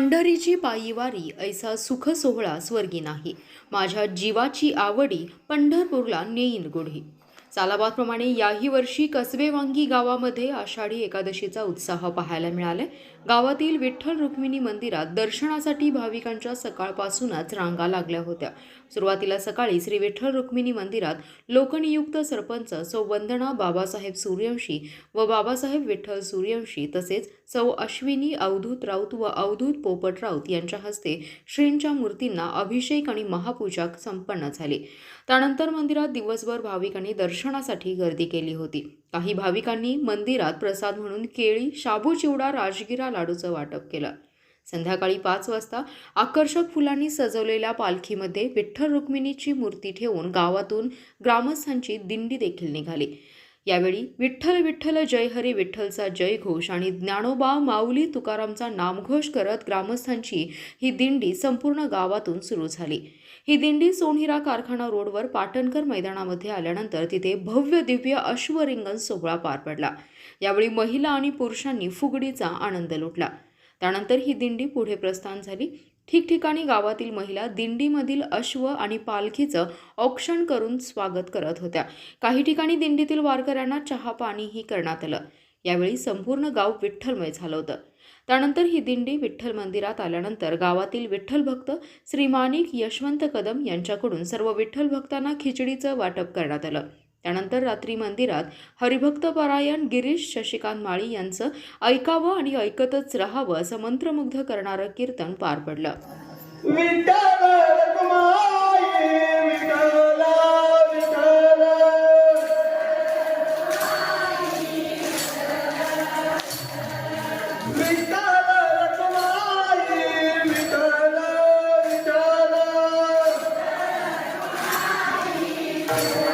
पंढरीची पायीवारी ऐसा सुख सोहळा स्वर्गी नाही. माझ्या जीवाची आवडी पंढरपूरला नेईन गुढी सालाबादप्रमाणे याही वर्षी कसबे वांगी गावामध्ये आषाढी एकादशीचा उत्साह पाहायला मिळालाय. गावातील विठ्ठल रुक्मिणी मंदिरात दर्शनासाठी भाविकांच्या सकाळपासूनच रांगा लागल्या होत्या. सुरुवातीला सकाळी श्री विठ्ठल रुक्मिणी मंदिरात लोकनियुक्त सरपंच सौ वंदना बाबासाहेब सूर्यवंशी व बाबासाहेब विठ्ठल सूर्यवंशी तसेच सौ अश्विनी अवधूत राऊत व अवधूत पोपट राऊत यांच्या हस्ते श्रींच्या मूर्तींना अभिषेक आणि महापूजा संपन्न झाली. त्यानंतर मंदिरात दिवसभर भाविकांनी दर्शनासाठी गर्दी केली होती. काही भाविकांनी मंदिरात प्रसाद म्हणून केळी शाबू चिवडा राजगिरा लाडूचं वाटप केलं. संध्याकाळी पाच वाजता आकर्षक फुलांनी सजवलेल्या पालखीमध्ये विठ्ठल रुक्मिणीची मूर्ती ठेवून गावातून ग्रामस्थांची दिंडी देखील निघाली. यावेळी विठ्ठल विठ्ठल जय हरी विठ्ठलचा जयघोष आणि ज्ञानोबा माऊली तुकारामचा नामघोष करत ग्रामस्थांची ही दिंडी संपूर्ण गावातून सुरू झाली. ही दिंडी सोनहिरा कारखाना रोडवर पाटणकर मैदानामध्ये आल्यानंतर तिथे भव्य दिव्य अश्वरिंगण सोहळा पार पडला. यावेळी महिला आणि पुरुषांनी फुगडीचा आनंद लुटला. त्यानंतर ही दिंडी पुढे प्रस्थान झाली. ठिकठिकाणी गावातील महिला दिंडीमधील अश्व आणि पालखीचं औक्षण करून स्वागत करत होत्या. काही ठिकाणी दिंडीतील वारकऱ्यांना चहा पाणीही करण्यात आलं. यावेळी संपूर्ण गाव विठ्ठलमय झालं होतं. त्यानंतर ही दिंडी विठ्ठल मंदिरात आल्यानंतर गावातील विठ्ठल भक्त श्री माणिक यशवंत कदम यांच्याकडून सर्व विठ्ठल भक्तांना खिचडीचं वाटप करण्यात आलं. त्यानंतर रात्री मंदिरात हरिभक्त परायण गिरीश शशिकांत माळी यांचं ऐकावं आणि ऐकतच राहावं असं मंत्रमुग्ध करणारं कीर्तन पार पडलं Thank you.